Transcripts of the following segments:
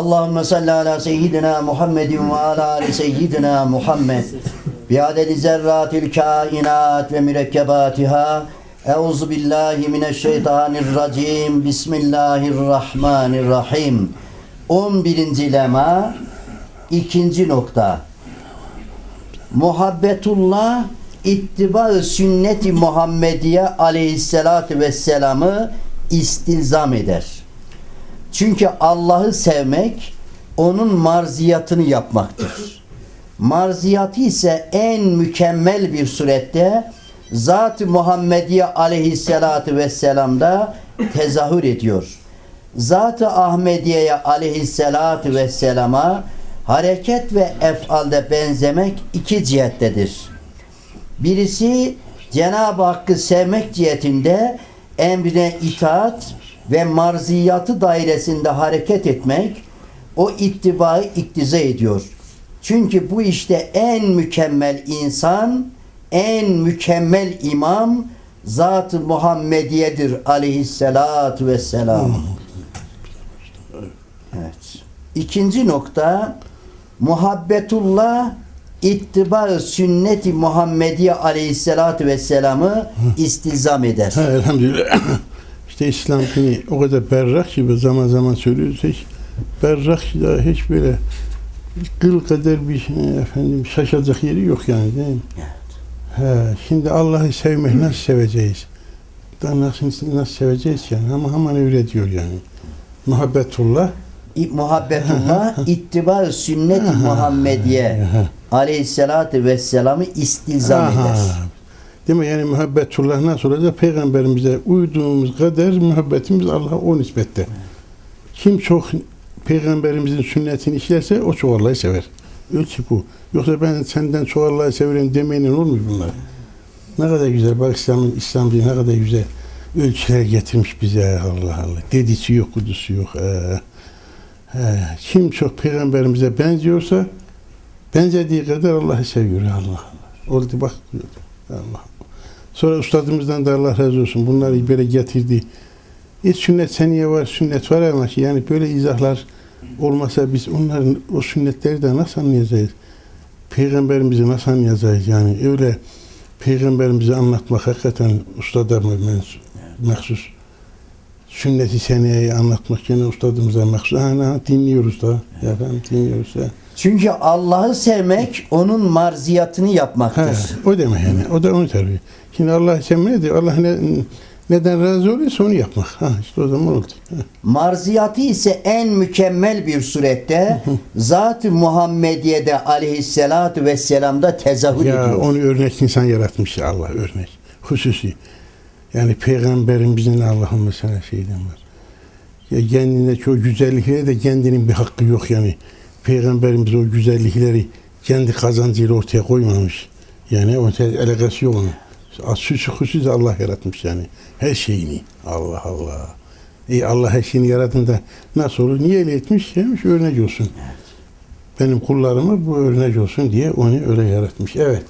Allahümme salli ala seyyidina Muhammedin ve ala ali seyyidina Muhammed. Biadedi zerratil kainat ve mürekkebatiha. Euzu billahi mineşşeytanirracim. Bismillahirrahmanirrahim. 11. lema ikinci nokta. Muhabbetullah ittiba sünneti Muhammediye aleyhissalatü vesselam'ı istilzam eder. Çünkü Allah'ı sevmek onun marziyatını yapmaktır. Marziyatı ise en mükemmel bir surette Zat-ı Muhammediye aleyhissalatü vesselam'da tezahür ediyor. Zat-ı Ahmediye'ye aleyhissalatü vesselama hareket ve efalde benzemek iki cihettedir. Birisi Cenab-ı Hakk'ı sevmek cihetinde emrine itaat ve marziyatı dairesinde hareket etmek o ittibayı iktiza ediyor. Çünkü bu işte en mükemmel insan, en mükemmel imam Zat-ı Muhammediye'dir aleyhissalatu vesselam. Evet. İkinci nokta muhabbetullah ittiba sünneti Muhammediye aleyhissalatu vesselam'ı istilzam eder. Ha, elhamdülillah. İşte İslam dini o kadar berrak ki zaman zaman söylüyoruz hiç berrak ki daha hiç böyle kıl kadar bir şey, efendim şaşacak yeri yok yani değil mi? He, şimdi Allah'ı sevmek nasıl seveceğiz? Daha nasıl, nasıl seveceğiz yani? Ama hemen öyle diyor yani. Muhabbetullah Muhabbetullah ittiba sünneti Muhammediye aleyhissalatu vesselam'ı istilzam Aha. eder. Mi? Yani muhabbetullah nasıl olacak? Peygamberimize uyduğumuz kadar muhabbetimiz Allah'a o nispette. Kim çok peygamberimizin sünnetini işlerse o çok Allah'ı sever. Ölçü bu. Yoksa ben senden çok Allah'ı severim demeyle olmuyor bunlar. Ne kadar güzel. Bak İslam'ın İslam dini ne kadar güzel ölçüler getirmiş bize Allah Allah. Dedisi yok, kudusu yok. Ee, he. Kim çok peygamberimize benziyorsa benzediği kadar Allah'ı seviyor Allah Allah. Oldu bak. Allah. Sonra ustadımızdan da Allah razı olsun. Bunları böyle getirdi. E, sünnet seniye var, sünnet var ama yani böyle izahlar olmasa biz onların o sünnetleri de nasıl anlayacağız? Peygamberimizi nasıl anlayacağız yani? Öyle peygamberimizi anlatmak hakikaten ustada mahsus. Sünneti seniyeyi anlatmak yine ustadımıza mahsus. Ha, dinliyoruz da. Ya efendim dinliyoruz da. Çünkü Allah'ı sevmek onun marziyatını Ha, yapmaktır. o demek yani. O da onu tabii. Şimdi Allah sevmeye de Allah ne, neden razı oluyorsa onu yapmak. Ha, işte o zaman oldu. Ha. Marziyatı ise en mükemmel bir surette Zat-ı Muhammediye'de aleyhissalatu vesselam'da tezahür Ya ediyor. onu örnek insan yaratmış ya Allah örnek. Hususi. Yani peygamberimizin Allah'ın mesela şeyden var. Ya kendine çok güzellikleri de kendinin bir hakkı yok yani. Peygamberimiz o güzellikleri kendi kazancıyla ortaya koymamış. Yani o alakası yok onun. Süsü hususi de Allah yaratmış yani. Her şeyini. Allah Allah. E Allah her şeyini yaratında nasıl olur? Niye öyle etmiş? Demiş örnek olsun. Benim kullarıma bu örnek olsun diye onu öyle yaratmış. Evet.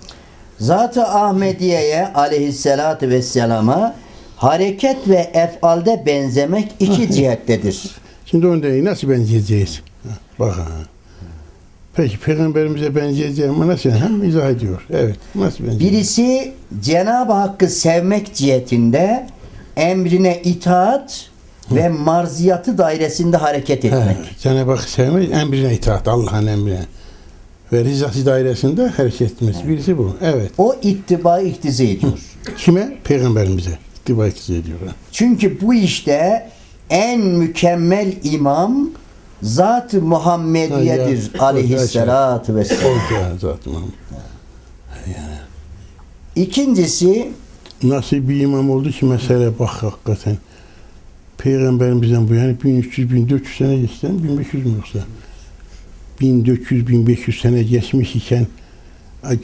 Zat-ı Ahmediye'ye aleyhissalatu vesselama hareket ve efalde benzemek iki cihettedir. Şimdi onu da nasıl benzeyeceğiz? Ha, Bak ha. Peki peygamberimize benzeyeceğim ama nasıl? Ha, izah ediyor. Evet. Nasıl benzeyeceğiz? Birisi Cenab-ı Hakk'ı sevmek cihetinde emrine itaat ve marziyatı dairesinde hareket Ha, etmek. Cenab-ı Hak sevmek, emrine itaat, Allah'ın emrine. Ve rızası dairesinde hareket etmesi. Birisi bu. Evet. O ittiba iktize ediyor. Kime? Peygamberimize. İttiba iktiza ediyor. Çünkü bu işte en mükemmel imam Zat-ı Muhammediye'dir aleyhissalatu vesselam. İkincisi Nasıl bir imam oldu ki mesele bak hakikaten. Peygamberimizden bu yani 1300-1400 sene geçten 1500 mü yoksa? 1400-1500 sene geçmiş iken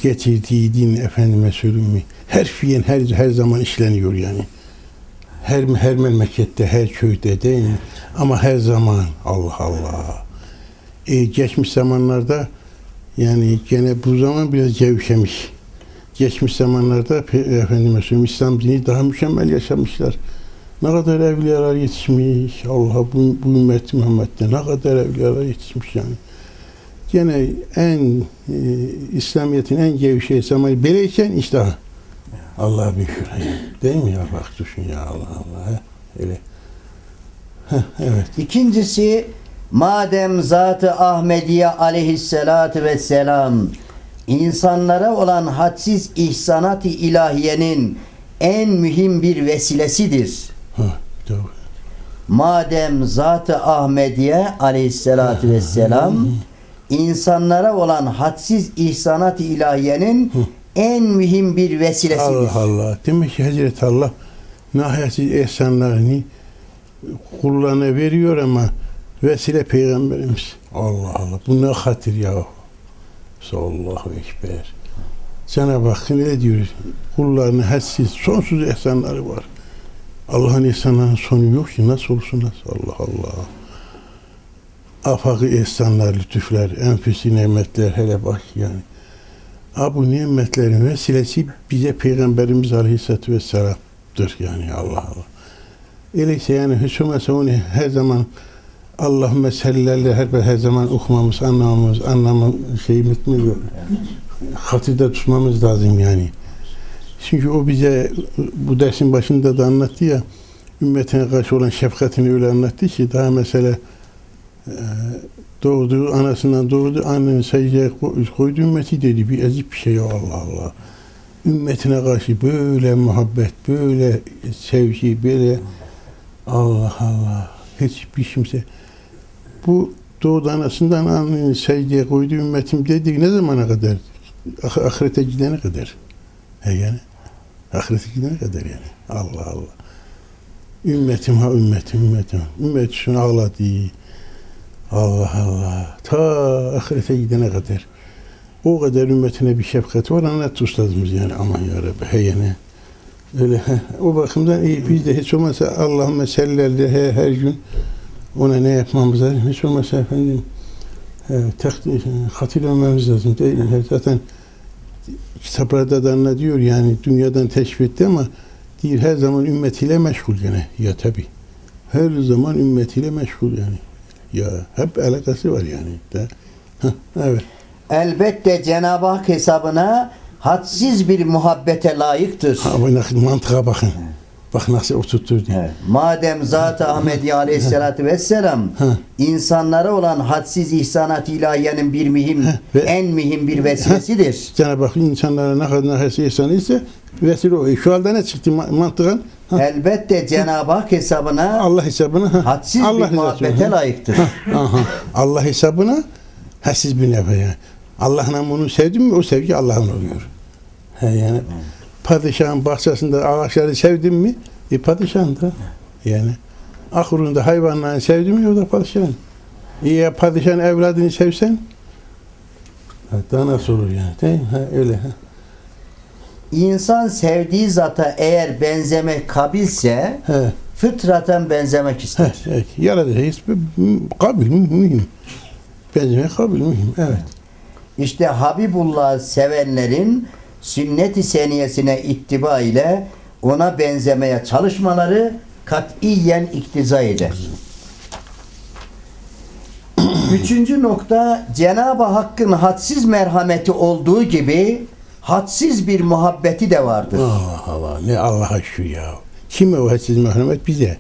getirdiği din efendime söyleyeyim mi? Her fiyen her, her zaman işleniyor yani. Her, her memlekette, her köyde değil? Ama her zaman Allah Allah. E, geçmiş zamanlarda yani gene bu zaman biraz gevşemiş geçmiş zamanlarda efendime söyleyeyim İslam dini daha mükemmel yaşamışlar. Ne kadar evliyalar yetişmiş. Allah bu, bu ümmet Muhammed'de ne kadar evliyalar yetişmiş yani. Gene en e, İslamiyet'in en gevşek zamanı böyleyken işte ha. Allah bir şuraya. Değil mi ya bak düşün ya Allah Allah. he. Öyle. Heh, evet. İkincisi madem Zat-ı Ahmediye aleyhissalatü vesselam insanlara olan hadsiz ihsanat-ı ilahiyenin en mühim bir vesilesidir. Ha, doğru. Madem Zat-ı Ahmediye aleyhissalatü vesselam insanlara olan hadsiz ihsanat-ı ilahiyenin en mühim bir vesilesidir. Allah Allah. Demek ki Hazreti Allah nahiyetsiz ihsanlarını kullarına veriyor ama vesile peygamberimiz. Allah Allah. Bu ne hatır ya. Sallallahu ekber. Cenab-ı Hak ne diyor? Kullarına hadsiz, sonsuz ihsanları var. Allah'ın ihsanlarının sonu yok ki. Nasıl olsun nasıl? Allah Allah. Afakı ihsanlar, lütuflar, enfüsi nimetler hele bak yani. Ha bu nimetlerin vesilesi bize Peygamberimiz Aleyhisselatü Vesselam'dır yani Allah Allah. Öyleyse yani hüsumese onu her zaman Allahümme sellerle her, her zaman okumamız, anlamamız, anlamamız şeyimiz mi hatırda tutmamız lazım yani. Çünkü o bize bu dersin başında da anlattı ya ümmetine karşı olan şefkatini öyle anlattı ki daha mesela doğduğu anasından doğdu annenin secdeye koy- koydu ümmeti dedi bir ezip bir şey Allah Allah. Ümmetine karşı böyle muhabbet, böyle sevgi, böyle Allah Allah. Hiçbir kimse bu doğdu anasından annenin secdeye koydu ümmetim dedi ne zamana kadar? Ah- ahirete gidene kadar. He yani. Ahirete gidene kadar yani. Allah Allah. Ümmetim ha ümmetim ümmetim. Ümmet şunu ağladı. Allah Allah. Ta ahirete gidene kadar. O kadar ümmetine bir şefkat var. Anlat ustadımız yani. Aman ya Rabbi. He. Öyle he. O bakımdan iyi biz de hiç olmazsa Allahümme sellerde he, her gün ona ne yapmamız lazım? Hiç olmazsa efendim e, takdir, hatırlamamız lazım. Değil mi? Zaten kitaplarda da anlatıyor yani dünyadan teşrif etti ama değil her zaman ümmetiyle meşgul gene. Ya tabi. Her zaman ümmetiyle meşgul yani. Ya hep alakası var yani. De. Heh, evet. Elbette Cenab-ı Hak hesabına hadsiz bir muhabbete layıktır. Ha, bu mantığa bakın. Bak nasıl oturtturdu. Evet. Madem Zat-ı Ahmedi Aleyhisselatü Vesselam insanlara olan hadsiz ihsanat ilahiyenin bir mühim, ve- en mühim bir vesilesidir. Cenab-ı Hak insanlara ne kadar ne kadar ihsan ise vesile o. E, Şu anda ne çıktı ma-? Ha, Elbette Cenab-ı Hak hesabına Allah hesabına ha, hadsiz Allah bir rızası muhabbete ha. layıktır. Aha. Allah hesabına hadsiz bir nefe yani. Allah'la bunu sevdin mi o sevgi Allah'ın oluyor. He yani padişahın bahçesinde ağaçları sevdin mi e padişahın da yani ahurunda hayvanlarını sevdin mi o da padişahın. E ya padişahın evladını sevsen ha, daha nasıl olur yani değil mi? Ha, öyle. Ha. İnsan sevdiği zata eğer benzemek kabilse He. fıtraten benzemek ister. He, evet. Yaratacağız. Kabil mühim. Benzemek kabil mühim. Evet. İşte Habibullah sevenlerin sünnet-i seniyesine ittiba ile ona benzemeye çalışmaları katiyen iktiza eder. Üçüncü nokta Cenab-ı Hakk'ın hadsiz merhameti olduğu gibi hadsiz bir muhabbeti de vardır. Allah Allah ne Allah'a şükür ya. Kime o hadsiz merhamet? Bize.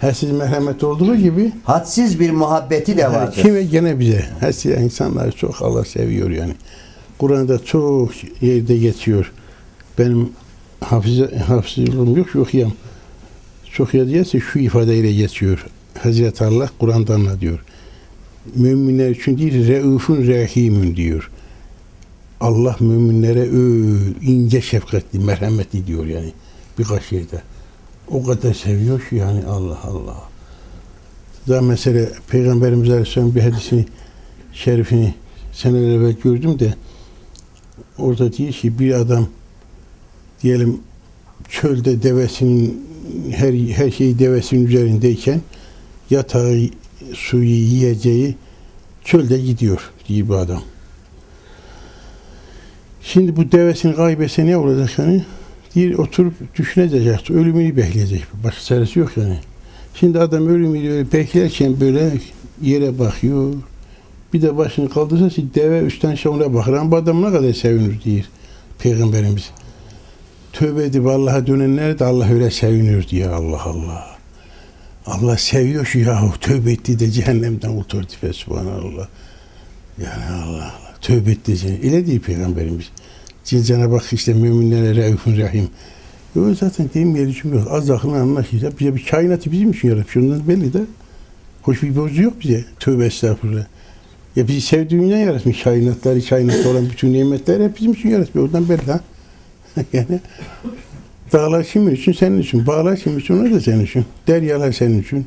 Hadsiz merhamet olduğu gibi Hadsiz bir muhabbeti de vardır. kime gene bize. Hadsiz insanlar çok Allah seviyor yani. Kur'an'da çok yerde geçiyor. Benim hafız, hafızlığım yok şu okuyam. Çok yerde geçse şu ifadeyle geçiyor. Hazreti Allah Kur'an'da anlatıyor. Müminler için değil, reufun rahimün diyor. Allah müminlere öyle ince şefkatli, merhametli diyor yani birkaç yerde. O kadar seviyor ki yani Allah Allah. Daha mesela Peygamberimiz Aleyhisselam bir hadisini, şerifini seneler evvel gördüm de orada diyor ki bir adam diyelim çölde devesinin her her şeyi devesinin üzerindeyken yatağı, suyu, yiyeceği çölde gidiyor diyor bu adam. Şimdi bu devesini kaybetse ne olacak yani? Diğer oturup düşünecek, ölümünü bekleyecek. Başka çaresi yok yani. Şimdi adam ölümünü beklerken böyle yere bakıyor. Bir de başını kaldırsa şimdi deve üstten ona bakır. Ama adam ne kadar sevinir diyor Peygamberimiz. Tövbe edip Allah'a dönenler de Allah öyle sevinir diyor Allah Allah. Allah seviyor şu yahu tövbe etti de cehennemden kurtardı fe subhanallah. Yani Allah Allah. Tövbe etti. cehennem- Öyle değil Peygamberimiz. Cenab-ı Hak işte müminlere Raufun Rahim. Yok zaten deyim yeri yok. Az akıllı anlaşılır. Bize bir kainatı bizim için yaratmış. Ondan belli de. Hoş bir bozu yok bize. Tövbe estağfurullah. Ya bizi sevdiğinden yaratmış kainatları, kainatta olan bütün nimetleri hep bizim için yaratmış. Oradan belli ha. yani dağlar kimin için? Senin için. Bağlar kimin için? Onlar da senin için. Deryalar senin için.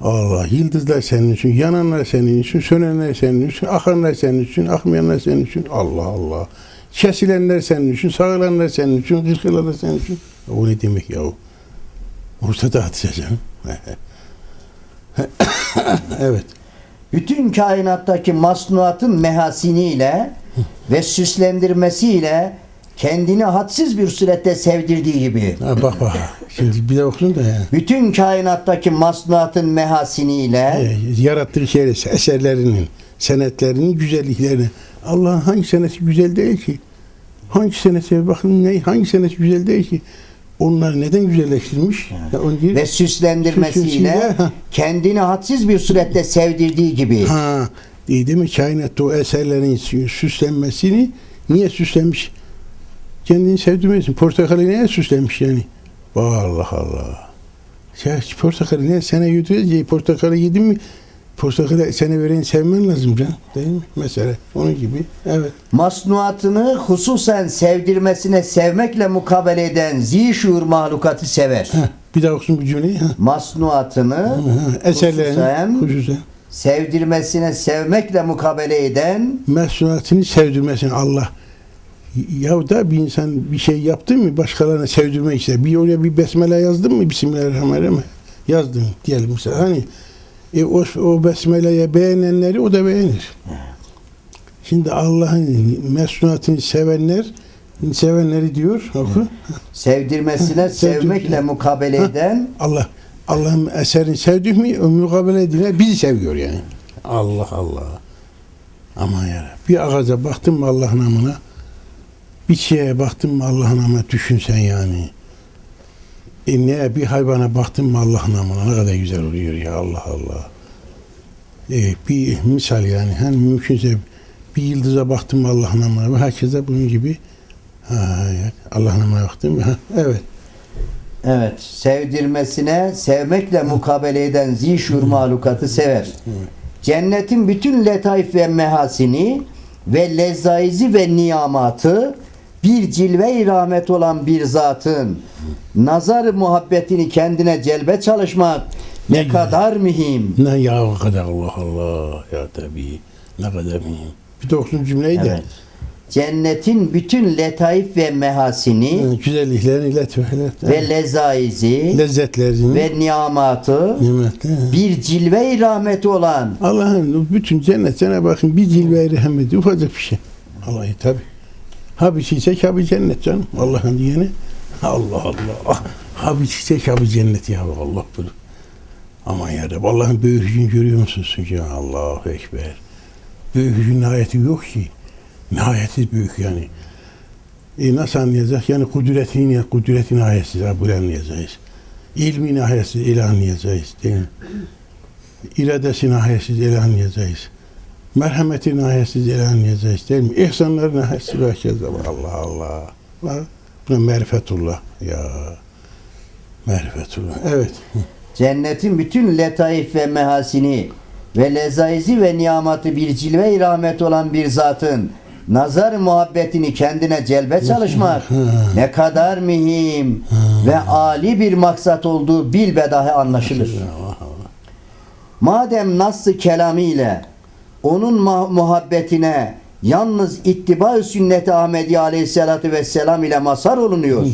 Allah, yıldızlar senin için, yananlar senin için, sönenler senin için, akanlar senin için, akmayanlar senin için. Allah Allah. Kesilenler senin için, sağılanlar senin için, kırkılanlar senin için. O ne demek ya o? Ortada atacaksın. evet. Bütün kainattaki masnuatın mehasiniyle ve süslendirmesiyle kendini hadsiz bir surette sevdirdiği gibi Ha, bak bak. Şimdi bir de okudun da ya. bütün kainattaki masnuatın mehasiniyle Ee, yarattığı şeyler, eserlerinin, senetlerinin güzelliklerini. Allah'ın hangi senesi güzel değil ki? Hangi senesi bakın ne hangi senesi güzel değil ki? Onlar neden güzelleştirmiş? Ya onu diyor- ve süslendirmesiyle ha. kendini hadsiz bir surette sevdirdiği gibi Ha, değil, mi? Kainatta o eserlerin sü- süslenmesini niye süslenmiş? Kendini sevdirmesin. Portakalı neye süslenmiş yani? Allah Allah. Ya portakalı ne? Sana ya portakalı yedin mi? Portakalı sana veren sevmen lazım can. Değil mi? Mesela onun gibi. Evet. masnuatını hususen sevdirmesine sevmekle mukabele eden zişur mahlukatı sever. Heh, bir daha okusun bu cümleyi. Heh. Masnuatını Ha, eserlerini hususen hususen sevdirmesine sevmekle mukabele eden mesuliyetini sevdirmesin Allah. Ya da bir insan bir şey yaptı mı başkalarına sevdirmek ister. Bir oraya bir besmele yazdın mı? Bismillahirrahmanirrahim. Yazdın diyelim mesela. Hani e, o, o besmeleye beğenenleri o da beğenir. Şimdi Allah'ın mesuliyetini sevenler sevenleri diyor oku. sevdirmesine Sevdir- sevmekle mukabele eden Allah Allah'ın eserini sevdik mi mukabele edilen bizi seviyor yani. Allah Allah. Aman ya. Bir ağaca baktın mı Allah namına bir şeye baktın mı Allah namına düşünsen yani. E ne bir hayvana baktın mı Allah namına ne kadar güzel oluyor ya Allah Allah. E, bir misal yani hani mümkünse bir yıldıza baktım mı Allah namına ve herkese bunun gibi ha, evet. Allah namına baktım mı? Ha, evet. evet sevdirmesine sevmekle mukabele eden zişur mahlukatı sever. Cennetin bütün letaif ve mehasini ve lezzaizi ve niyamatı bir cilve-i rahmet olan bir zatın nazar muhabbetini kendine celbe çalışmak ne kadar mühim. Ne ya o kadar Allah Allah ya tabii ne kadar mühim. Bir de okusun cümleyi de. Evet. Cennetin bütün letaif ve mehasini Evet, Güzelliklerini latifeler. ve lezaizi lezzetlerini ve niyamatı nimetler. bir cilve-i rahmeti olan Allah'ın bütün cennet sana bakın bir cilve rahmeti ufacık bir şey. Vallahi tabi. Ha bir çiçek ha bir cennet canım. Allah'ın diyeni. Allah Allah. Ha bir çiçek ha bir cennet ya Allah bunu. Aman ya Rabbi Allah'ın büyüklüğünü görüyor musunuz ya Allahu Ekber. Büyüklüğün nihayeti yok ki. Nihayetsiz büyük yani. E nasıl anlayacak? Yani kudretini, kudretin nihayetsiz ha böyle anlayacağız. İlmi nihayetsiz ele anlayacağız değil mi? iradesi nihayetsiz ele anlayacağız. Merhameti nihayetsiz ele anlayacağız değil mi? İhsanları nihayetsiz ve keza Allah Allah. Allah. Buna merifetullah ya. Merifetullah. Evet. cennetin bütün letaif ve mehasini ve lezaizi ve niyamatı bir cilve-i rahmet olan bir zatın nazar muhabbetini kendine celbe çalışmak ne kadar mühim ve ali bir maksat olduğu bilbedahi anlaşılır. Madem nassı kelamıyla onun muhabbetine yalnız ittiba sünneti Ahmedi aleyhissalatu vesselam ile mazhar olunuyor.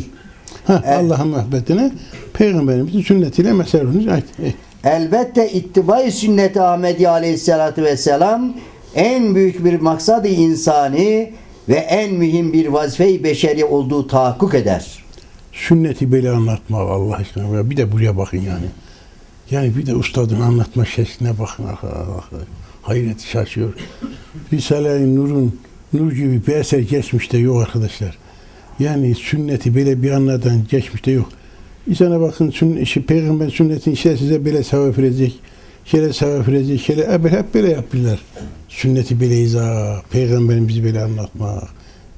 Evet. Allah'ın muhabbetine Peygamberimizin sünnetiyle mesel olunuz. Evet. eh. Elbette ittiba sünneti Ahmedi aleyhissalatu vesselam en büyük bir maksadı insani ve en mühim bir vazife-i beşeri olduğu tahakkuk eder. sünneti böyle anlatma Allah aşkına. Bir de buraya bakın yani. Yani bir de ustadın anlatma şekline bakın. Ah. Hayret şaşıyor. Risale-i Nur'un Nur gibi bir eser geçmişte yok arkadaşlar. Yani sünneti böyle bir anladan geçmişte yok. İnsana bakın sünn işi, peygamber sünnetin işte size böyle sevap verecek. Şöyle sevap verecek. Şöyle hep böyle yapıyorlar. Sünneti böyle izah. Peygamberimizi böyle anlatmak.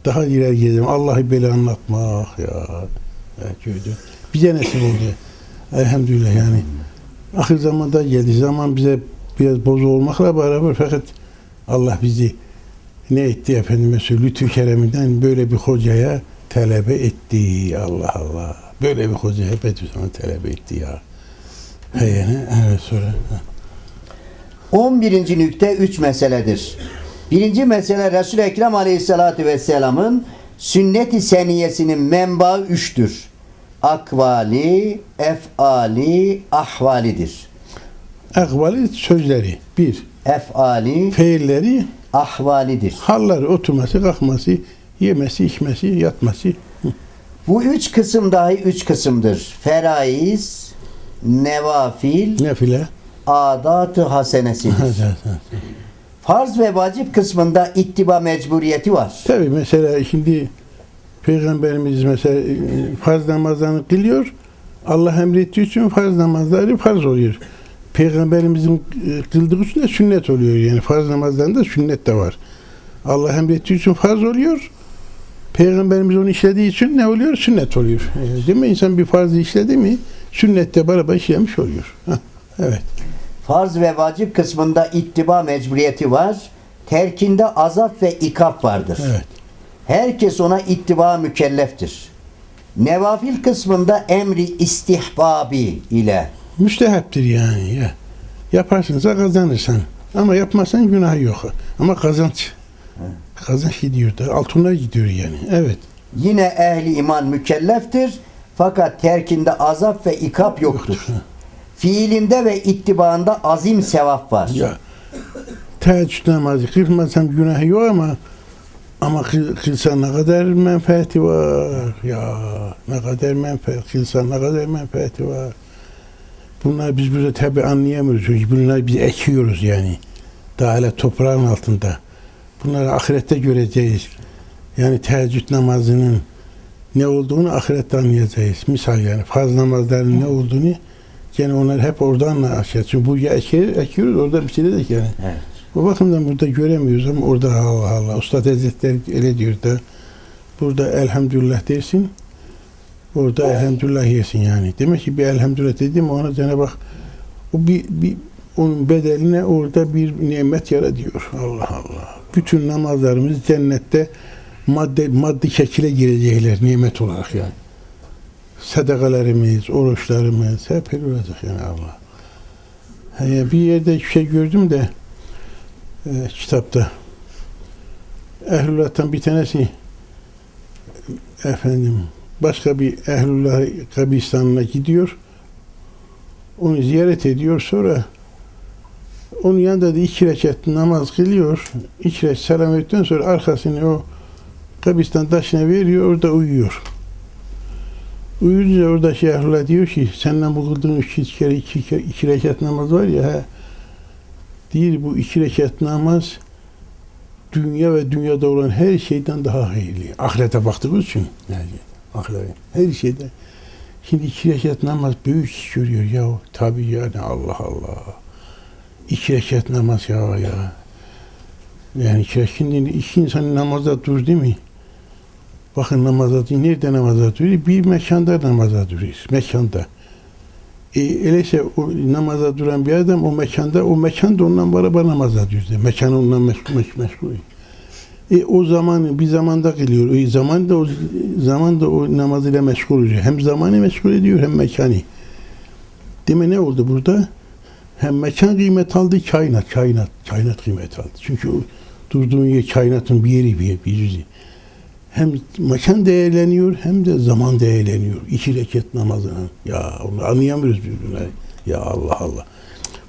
Daha ileri gidelim. Allah'ı böyle anlatmak ya. Evet, gördün. Bize nasip oldu. Elhamdülillah yani. Ahir zamanda geldi. Zaman bize biraz bozu olmakla beraber fakat Allah bizi ne etti efendime lütfü kereminden böyle bir hocaya talebe etti. Allah Allah. Böyle bir hocaya Bediüzzaman talebe etti ya. He yani evet sonra. ha. 11. nükte 3 meseledir. Birinci mesele Resul-i Ekrem Aleyhisselatü Vesselam'ın sünnet-i seniyesinin menbaı üçtür. Akvali, efali, ahvalidir. Akvali sözleri bir. Efali, Fiilleri, ahvalidir. halları, oturması, kalkması, yemesi, içmesi, yatması. Bu üç kısım dahi üç kısımdır. Feraiz, nevafil, Nefile. adat-ı hasenesidir. Farz ve vacip kısmında ittiba mecburiyeti var. Tabi mesela şimdi Peygamberimiz mesela e, farz namazlarını kılıyor. Allah emrettiği için farz namazları farz oluyor. Peygamberimizin e, kıldığı için de sünnet oluyor. Yani farz namazlarında sünnet de var. Allah emrettiği için farz oluyor. Peygamberimiz onu işlediği için ne oluyor? Sünnet oluyor. E, değil mi? İnsan bir farzı işledi mi sünnette beraber işlemiş oluyor. Evet. Farz ve vacip kısmında ittiba mecburiyeti var. Terkinde azap ve ikap vardır. Evet. Herkes ona ittiba mükelleftir. Nevafil kısmında emri istihbabi ile Müstehaptir yani ya. Yaparsınsa kazanırsan. Ama yapmazsan günah yok. Ama kazanç. Kazanç gidiyor da altına gidiyor yani. Evet. yine ehli iman mükelleftir. Fakat terkinde azap ve ikap yoktur. Fiilinde ve ittibaında azim sevap var. Ya teheccüd namazı kılmasam günahı yok ama ama kıl- kılsan ne kadar menfaati var. Ya ne kadar menfaat kılsan ne kadar menfaati var. Bunlar biz burada tabi anlayamıyoruz. Çünkü bunlar biz ekiyoruz yani. Daha hala toprağın altında. Bunları ahirette göreceğiz. Yani teheccüd namazının ne olduğunu ahirette anlayacağız. Misal yani farz namazların ne olduğunu gene onlar hep oradan anlayacağız. Çünkü bu ya ekiyoruz, ekiyoruz orada bir şey dedik yani. Evet. Bu bakımdan burada göremiyoruz ama orada Allah Allah. Ustad Hazretleri öyle diyor da burada elhamdülillah dersin. Orada elhamdülillah yesin yani. Demek ki bir elhamdülillah dedim ona Cenab-ı Hak o bir, bir onun bedeline orada bir nimet yaratıyor. Allah Allah. Bütün namazlarımız cennette madde maddi şekile girecekler nimet olarak yani. Sadakalarımız, oruçlarımız hep öyle olacak yani Allah. He, bir yerde bir şey gördüm de e, kitapta. Ehlullah'tan bir tanesi efendim başka bir Ehlullah kabristanına gidiyor. Onu ziyaret ediyor sonra onun yanında da iki rekat namaz kılıyor. İki rekat selam ettikten sonra arkasını o kabristan taşına veriyor orada uyuyor. Uyuyunca orada şey Ehlullah diyor ki senden bu kıldığın iki kere iki, kere, iki rekat namaz var ya he, Değil bu iki rekat namaz dünya ve dünyada olan her şeyden daha hayırlı. Ahirete baktığımız için. Yani ahirete. Her şeyde. Şimdi iki rekat namaz büyük iş görüyor ya. Tabii yani Allah Allah. İki rekat namaz ya ya. Yani şimdi iki insan namaza dur değil mi? Bakın namaza dur. Nerede namaza duruyor? Bir mekanda namaza duruyor. Mekanda. E, öyleyse o namaza duran bir adam o mekanda, o mekan da ondan beraber namaza duruyor. Mekan ondan meşgul, meşgul. E, o zaman bir zamanda kılıyor. E, zaman da o zaman da o namazıyla meşgul oluyor. Hem zamanı meşgul ediyor hem mekanı. Deme ne oldu burada? Hem mekan kıymet aldı, kainat, kainat, kainat kıymet aldı. Çünkü o durduğun yer kainatın bir yeri, bir, bir yüzü. Hem mekan değerleniyor hem de zaman değerleniyor. İki rekat namazına. Ya onu anlayamıyoruz birbirine. Ya Allah Allah.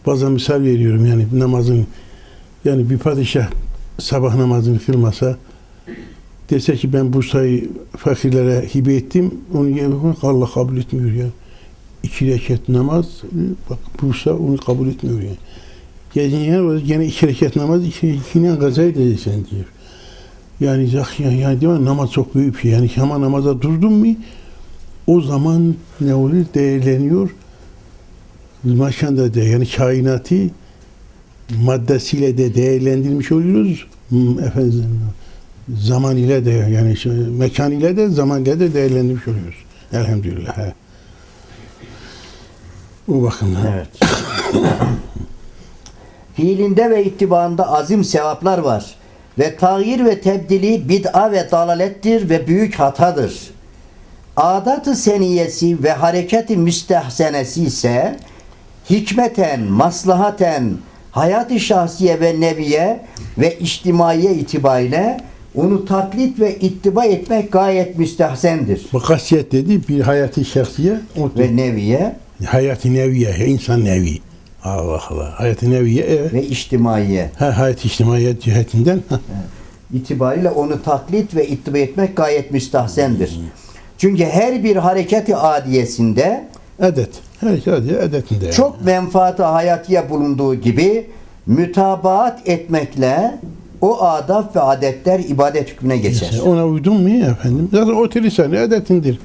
Bazen misal veriyorum yani namazın yani bir padişah sabah namazını kılmasa dese ki ben Bursa'yı fakirlere hibe ettim, onu ye- Allah kabul etmiyor ya. İki rekat namaz, bak Bursa onu kabul etmiyor yani. Gece yer gene iki rekat namaz, iki, ikiyle gaza edeceksin diyor. Yani zah- yani, değil mi? Namaz çok büyük bir şey. Yani ama namaza durdun mu o zaman ne olur? Değerleniyor. Maşanda da yani kainatı maddesiyle de değerlendirmiş oluyoruz. Hmm, Efendim zaman ile de yani şu mekan ile de zaman ile de değerlendirmiş oluyoruz. Elhamdülillah. he. O bakımdan. Evet. Fiilinde ve ittibaında azim sevaplar var. Ve tağyir ve tebdili bid'a ve dalalettir ve büyük hatadır. Adat-ı seniyesi ve hareketi müstehsenesi ise hikmeten, maslahaten, hayat-ı şahsiye ve neviye ve içtimaiye itibariyle onu taklit ve ittiba etmek gayet müstehsendir. Bu kasiyet dedi bir hayatı şahsiye Ve neviye hayatı neviye, insan nevi. Allah Allah. Hayatı neviye evet. ve içtimaiye. Ha, hayat içtimaiyet cihetinden ha, itibariyle onu taklit ve ittiba etmek gayet müstahsendir. Çünkü her bir hareketi adiyesinde edet. Her şey edetinde. yani. çok menfaati hayatiye bulunduğu gibi mütabaat etmekle o adab ve adetler ibadet hükmüne geçer. Ona uydun mu ya efendim? Zaten o lisanı edetindir.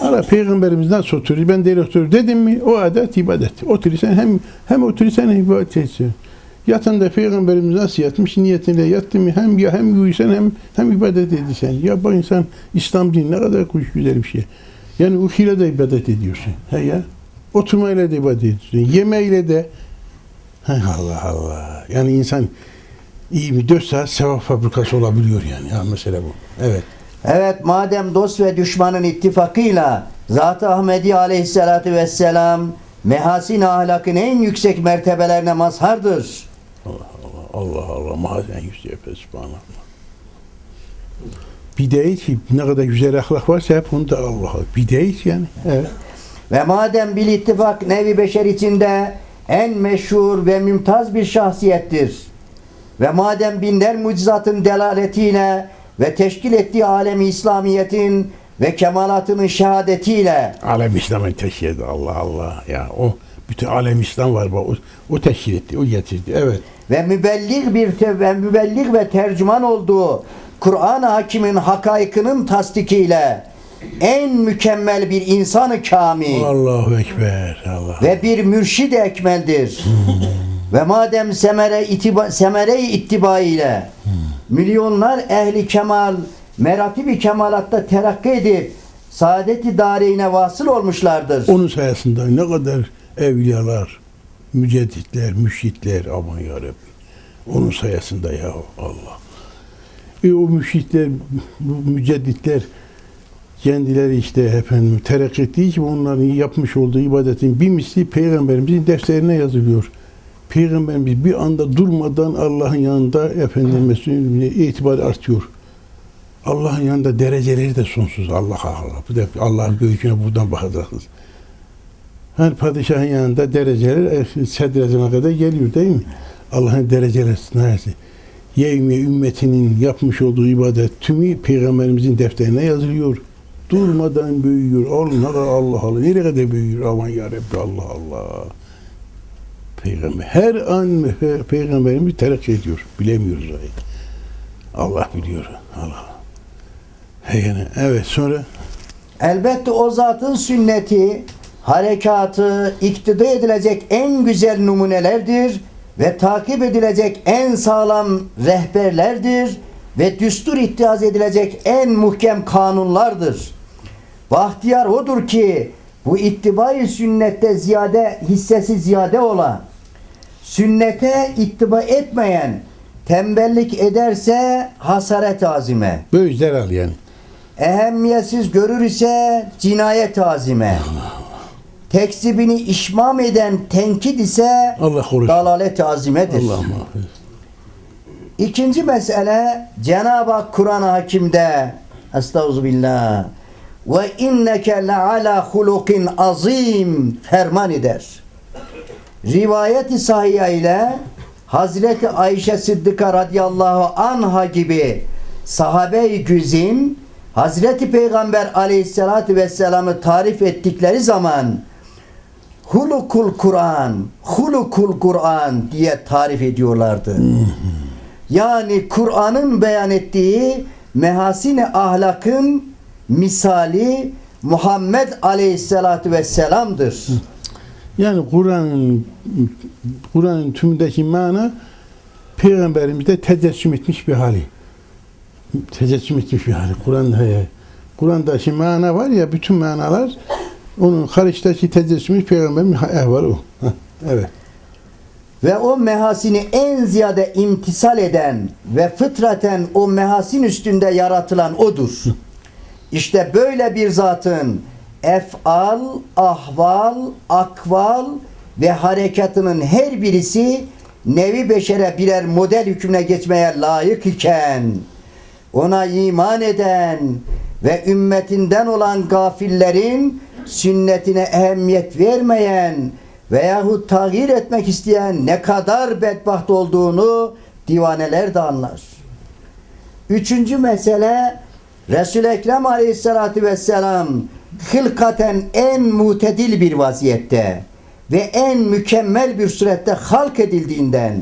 Ara peygamberimiz nasıl oturuyor? Ben değil oturuyor dedim mi? O adet ibadet. O hem hem o lisan hem ibadet etsin. Yatan da peygamberimiz nasıl yatmış niyetiyle yattı mı? Hem ya hem uyusan hem hem ibadet edilsen. Ya bu insan İslam dini ne kadar kuş güzel bir şey. Yani uykuyla da ibadet ediyorsun. He ya. Oturmayla da ibadet ediyorsun. Yemeyle de Allah Allah. Yani insan iyi mi? 4 saat sevap fabrikası olabiliyor yani. Ya mesele bu. Evet. Evet madem dost ve düşmanın ittifakıyla Zat-ı Ahmedi aleyhissalatü vesselam mehasin ahlakın en yüksek mertebelerine mazhardır. Allah Allah mahazen yüksek Subhanallah. Bir değil ki ne kadar güzel ahlak varsa hep onda Allah Allah. Bir değil yani. Evet. Ve madem bil ittifak nevi beşer içinde en meşhur ve mümtaz bir şahsiyettir. Ve madem binler mucizatın delaletiyle ve teşkil ettiği alemi İslamiyet'in ve kemalatının şehadetiyle Alem İslam'ın teşkil etti. Allah Allah. Ya o bütün alem İslam var. O, o teşkil etti. O getirdi. Evet. ve mübellig bir ve mübellig ve tercüman olduğu Kur'an-ı Hakim'in hakaykının tasdikiyle en mükemmel bir insanı kamil Allahu Ekber. Allah. ve bir mürşid ekmeldir. ve madem semere itiba, semere ittiba ile milyonlar ehli kemal meratibi kemalatta terakki edip saadeti dareyine vasıl olmuşlardır. Onun sayesinde ne kadar evliyalar, mücedditler, müşritler aman yarabbim. Onun sayesinde ya Allah. E o müşritler, mücedditler kendileri işte efendim terakki ettiği için onların yapmış olduğu ibadetin bir misli peygamberimizin defterine yazılıyor. Peygamberimiz bir anda durmadan Allah'ın yanında efendim itibar artıyor. Allah'ın yanında dereceleri de sonsuz. Allah Allah. Allah'ın büyüklüğüne buradan bakacaksınız. Her padişahın yanında dereceler e, sedresine kadar geliyor değil mi? Allah'ın dereceleri neyse. Yevmi ümmetinin yapmış olduğu ibadet tümü peygamberimizin defterine yazılıyor. Durmadan büyüyor. Allah Allah Allah. Nereye kadar büyüyor? Aman ya Rabbi Allah Allah. Peygamber. Her an pe- peygamberimiz terakki ediyor. Bilemiyoruz ayet. Allah biliyor. Allah. Yani, evet sonra Elbette o zatın sünneti, harekatı, iktida edilecek en güzel numunelerdir ve takip edilecek en sağlam rehberlerdir ve düstur ittihaz edilecek en muhkem kanunlardır. Bahtiyar odur ki bu ittibai sünnette ziyade hissesi ziyade olan, sünnete ittiba etmeyen, tembellik ederse hasaret azime. böyle zarar yani. ehemmiyetsiz görür ise cinayet azime. Tekzibini işmam eden tenkit ise Allah korusun. dalalet azimedir. Allah. İkinci mesele Cenab-ı Hak Kur'an-ı Hakim'de Estağfirullah ve inneke le ala hulukin azim ferman eder. Rivayeti sahiye ile Hazreti Ayşe Sıddıka radıyallahu anha gibi sahabe-i güzin Hazreti Peygamber aleyhissalatü vesselam'ı tarif ettikleri zaman hulukul Kur'an, hulukul Kur'an diye tarif ediyorlardı. Yani Kur'an'ın beyan ettiği mehasine ahlakın misali Muhammed Aleyhisselatü Vesselam'dır. Yani Kur'an'ın Kur'an'ın tümündeki mana peygamberimizde tecessüm etmiş bir hali. Tecessüm etmiş bir hali. Kur'an'da. Kur'an'daki mana var ya bütün manalar onun karıştaki tecessümü peygamberin ehvalı o. Evet. Ve o mehasini en ziyade imtisal eden ve fıtraten o mehasin üstünde yaratılan odur. İşte böyle bir zatın efal, ahval, akval ve harekatının her birisi nevi beşere birer model hükmüne geçmeye layık iken ona iman eden ve ümmetinden olan gafillerin sünnetine ehemmiyet vermeyen veyahut tağyir etmek isteyen ne kadar bedbaht olduğunu divaneler de anlar. Üçüncü mesele Resul-i Ekrem Aleyhisselatü Vesselam hılkaten en mutedil bir vaziyette ve en mükemmel bir surette halk edildiğinden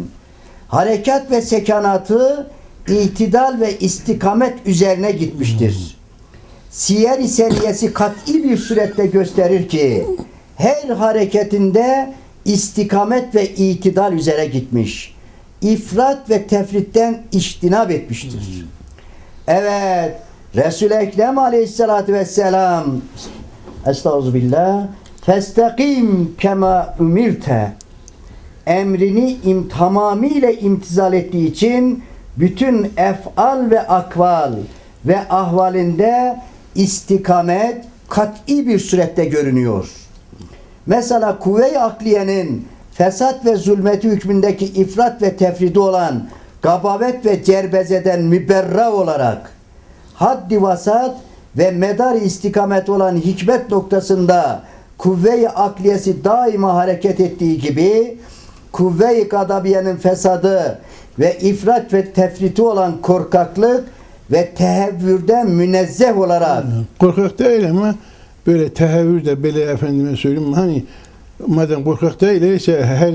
harekat ve sekanatı itidal ve istikamet üzerine gitmiştir. Siyer-i Seniyesi kat'i bir surette gösterir ki her hareketinde istikamet ve itidal üzere gitmiş. İfrat ve tefritten iştinab etmiştir. Evet, Resul-i Ekrem aleyhissalatü vesselam. Estağfirullah. Festakim kema ümirte emrini im, tamamıyla imtizal ettiği için bütün efal ve akval ve ahvalinde istikamet kat'i bir surette görünüyor. Mesela kuvve-i akliyenin fesat ve zulmeti hükmündeki ifrat ve tefridi olan gabavet ve cerbezeden müberra olarak haddi vasat ve medar istikamet olan hikmet noktasında kuvve-i akliyesi daima hareket ettiği gibi kuvve-i gadabiyenin fesadı ve ifrat ve tefriti olan korkaklık ve tehevvürden münezzeh olarak Korkak değil ama böyle tehevvür de böyle efendime söyleyeyim hani madem korkak değil ise her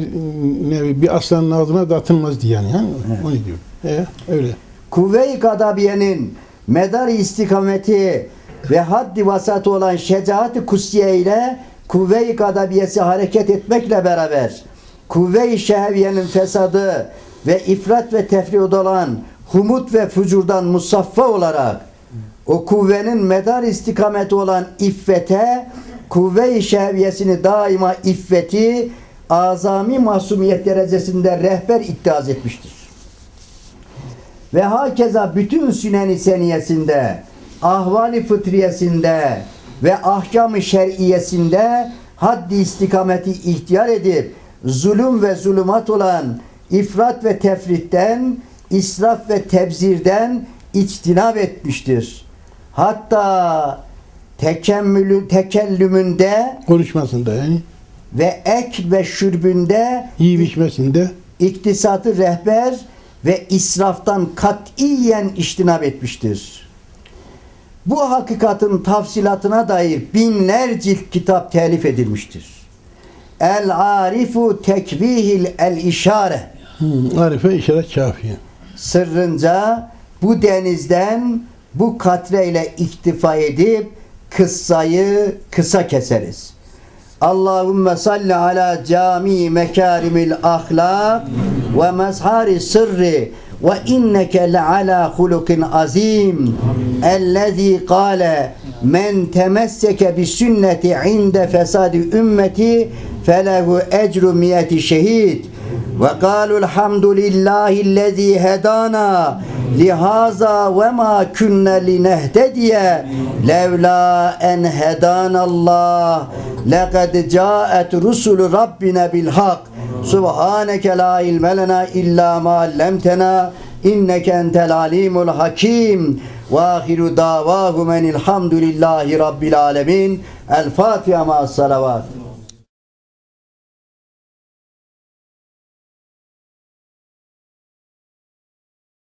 nevi bir aslanın ağzına da atılmaz diye yani. yani Onu diyor. E, öyle. kuvve-i gadabiyenin medar istikameti ve haddi vasatı olan şecaat-ı kutsiye ile kuvve-i gadabiyesi hareket etmekle beraber kuvve-i şehviyenin fesadı ve ifrat ve tefrid olan humut ve fucurdan musaffa olarak o kuvvenin medar istikameti olan iffete kuvve-i şehviyesini daima iffeti azami masumiyet derecesinde rehber iddiaz etmiştir. Ve hakeza bütün sünen-i seniyesinde, ahvali fıtriyesinde ve ahkam-ı şer'iyesinde haddi istikameti ihtiyar edip zulüm ve zulümat olan ifrat ve tefritten, israf ve tebzirden içtinab etmiştir. Hatta tekemmülü, tekellümünde Konuşmasında yani. ve ek ve şürbünde Yiyip içmesinde iktisatı rehber ve israftan katiyen iştinab etmiştir. Bu hakikatin tafsilatına dair binler cilt kitap telif edilmiştir. El Arifu Tekvihil El İşare hı, Arife işaret kafiye. sırrınca bu denizden bu katreyle iktifa edip kıssayı kısa keseriz. Allahümme salli ala cami mekarimil ahlak ve mazhari sırri ve inneke le ala hulukin azim. Ellezî kâle men temesseke bi sünneti inde fesadi ümmeti felehu ecru miyeti şehid ve kâlul hamdülillâhillezî hedana lihaza ve ma künne linehtediye levla en hedanallah lekad caet rusulü rabbine bil Subhaneke la ilme lena illa ma allamtena inneke entel alimul hakim. Ve ahiru davahu menilhamdülillahi rabbil alemin. El Fatiha ma salavat.